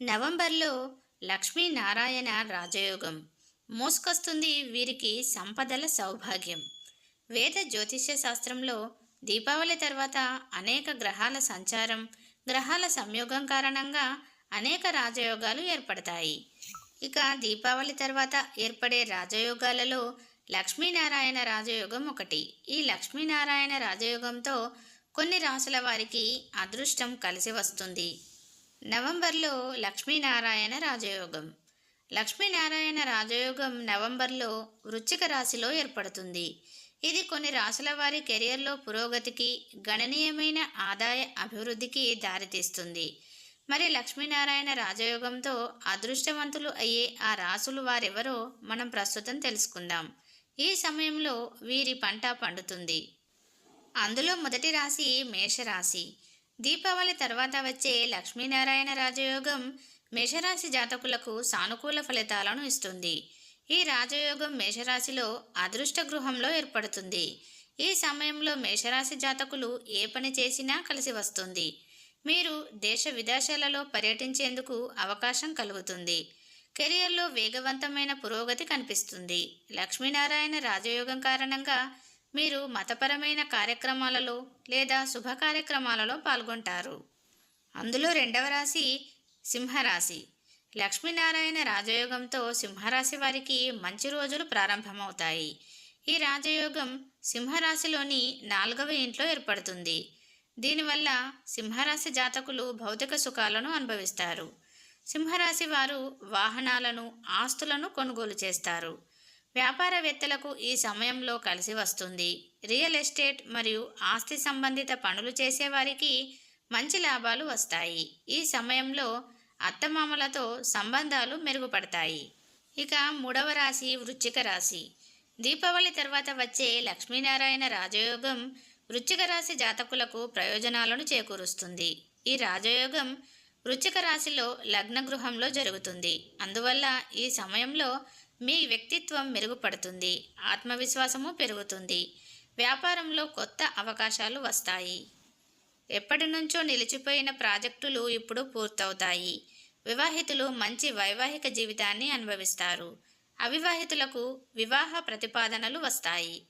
నవంబర్లో లక్ష్మీనారాయణ రాజయోగం. మోసుకొస్తుంది వీరికి సంపదల సౌభాగ్యం. వేద జ్యోతిష్య శాస్త్రంలో దీపావళి తర్వాత అనేక గ్రహాల సంచారం గ్రహాల సంయోగం కారణంగా అనేక రాజయోగాలు ఏర్పడతాయి. ఇక దీపావళి తర్వాత ఏర్పడే రాజయోగాలలో లక్ష్మీనారాయణ రాజయోగం ఒకటి. ఈ లక్ష్మీనారాయణ రాజయోగంతో కొన్ని రాసుల వారికి అదృష్టం కలిసి వస్తుంది. నవంబర్లో లక్ష్మీనారాయణ రాజయోగం. లక్ష్మీనారాయణ రాజయోగం నవంబర్లో వృశ్చిక రాశిలో ఏర్పడుతుంది. ఇది కొన్ని రాశుల వారి కెరియర్లో పురోగతికి గణనీయమైన ఆదాయ అభివృద్ధికి దారితీస్తుంది. మరి లక్ష్మీనారాయణ రాజయోగంతో అదృష్టవంతులు అయ్యే ఆ రాసులు వారెవరో మనం ప్రస్తుతం తెలుసుకుందాం. ఈ సమయంలో వీరి పంట పండుతుంది. అందులో మొదటి రాశి మేషరాశి. దీపావళి తర్వాత వచ్చే లక్ష్మీనారాయణ రాజయోగం మేషరాశి జాతకులకు సానుకూల ఫలితాలను ఇస్తుంది. ఈ రాజయోగం మేషరాశిలో అదృష్ట గృహంలో ఏర్పడుతుంది. ఈ సమయంలో మేషరాశి జాతకులు ఏ పని చేసినా కలిసి వస్తుంది. మీరు దేశ విదేశాలలో పర్యటించేందుకు అవకాశం కలుగుతుంది. కెరియర్లో వేగవంతమైన పురోగతి కనిపిస్తుంది. లక్ష్మీనారాయణ రాజయోగం కారణంగా మీరు మతపరమైన కార్యక్రమాలలో లేదా శుభ కార్యక్రమాలలో పాల్గొంటారు. అందులో రెండవ రాశి సింహరాశి. లక్ష్మీనారాయణ రాజయోగంతో సింహరాశి వారికి మంచి రోజులు ప్రారంభమవుతాయి. ఈ రాజయోగం సింహరాశిలోని నాలుగవ ఇంట్లో ఏర్పడుతుంది. దీనివల్ల సింహరాశి జాతకులు భౌతిక సుఖాలను అనుభవిస్తారు. సింహరాశి వారు వాహనాలను ఆస్తులను కొనుగోలు చేస్తారు. వ్యాపారవేత్తలకు ఈ సమయంలో కలిసి వస్తుంది. రియల్ ఎస్టేట్ మరియు ఆస్తి సంబంధిత పనులు చేసేవారికి మంచి లాభాలు వస్తాయి. ఈ సమయంలో అత్తమామలతో సంబంధాలు మెరుగుపడతాయి. ఇక మూడవ రాశి వృశ్చిక రాశి. దీపావళి తర్వాత వచ్చే లక్ష్మీనారాయణ రాజయోగం వృశ్చిక రాశి జాతకులకు ప్రయోజనాలను చేకూరుస్తుంది. ఈ రాజయోగం వృచ్చిక రాశిలో లగ్న గృహంలో జరుగుతుంది. అందువల్ల ఈ సమయంలో మీ వ్యక్తిత్వం మెరుగుపడుతుంది ఆత్మవిశ్వాసము పెరుగుతుంది వ్యాపారంలో కొత్త అవకాశాలు వస్తాయి. ఎప్పటి నుంచో నిలిచిపోయిన ప్రాజెక్టులు ఇప్పుడు పూర్తవుతాయి. వివాహితులు మంచి వైవాహిక జీవితాన్ని అనుభవిస్తారు. అవివాహితులకు వివాహ ప్రతిపాదనలు వస్తాయి.